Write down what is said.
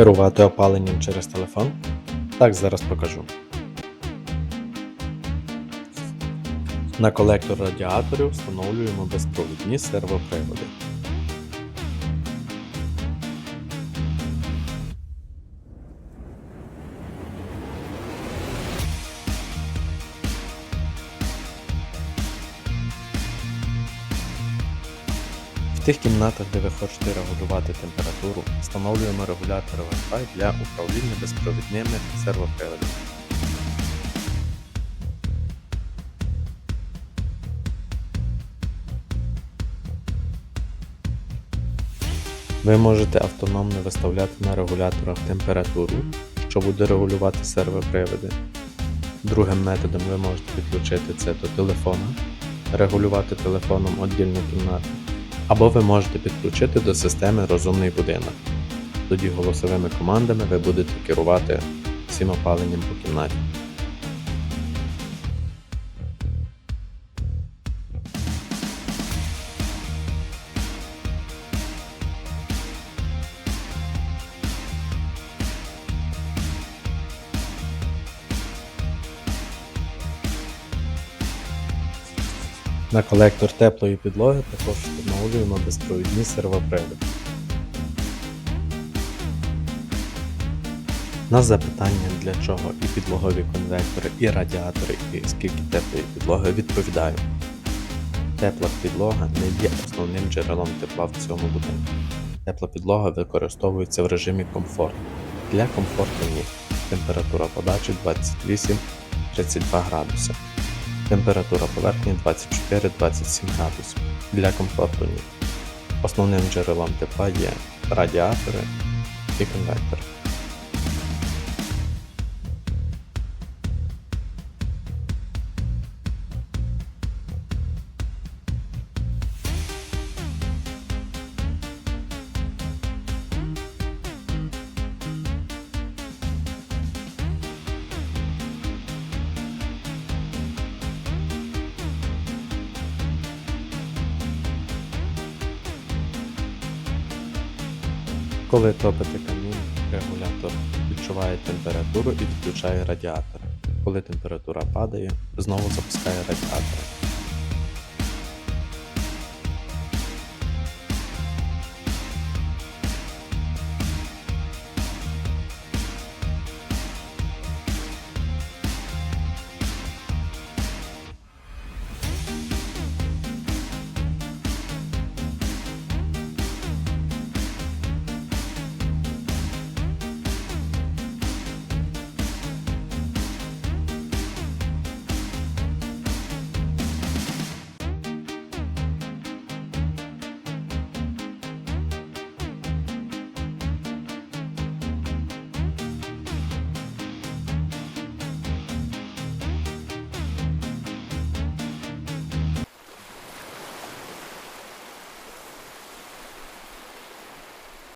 Керувати опаленням через телефон? Так, зараз покажу. На колектор радіаторів встановлюємо безпровідні сервоприводи. В тих кімнатах, де ви хочете регулювати температуру, встановлюємо регулятор Wi-Fi для управління безпровідними сервоприводами. Ви можете автономно виставляти на регуляторах температуру, що буде регулювати сервоприводи. Другим методом ви можете підключити це до телефона, регулювати телефоном віддільну кімнату, або ви можете підключити до системи розумний будинок. Тоді голосовими командами ви будете керувати всім опаленням по кімнаті. На колектор теплої підлоги також встановлюємо безпровідні сервоприводи. На запитання, для чого і підлогові конвектори, і радіатори, і скільки теплої підлоги відповідаю. Тепла підлога не є основним джерелом тепла в цьому будинку. Тепла підлога використовується в режимі комфорт. Для комфорту ні. Температура подачі 28-32 градуси. Температура поверхні 24-27 градусів. Для комфорту ні. Основним джерелом тепла є радіатори і конвектори. Коли топите камін, регулятор відчуває температуру і відключає радіатор. Коли температура падає, знову запускає радіатор.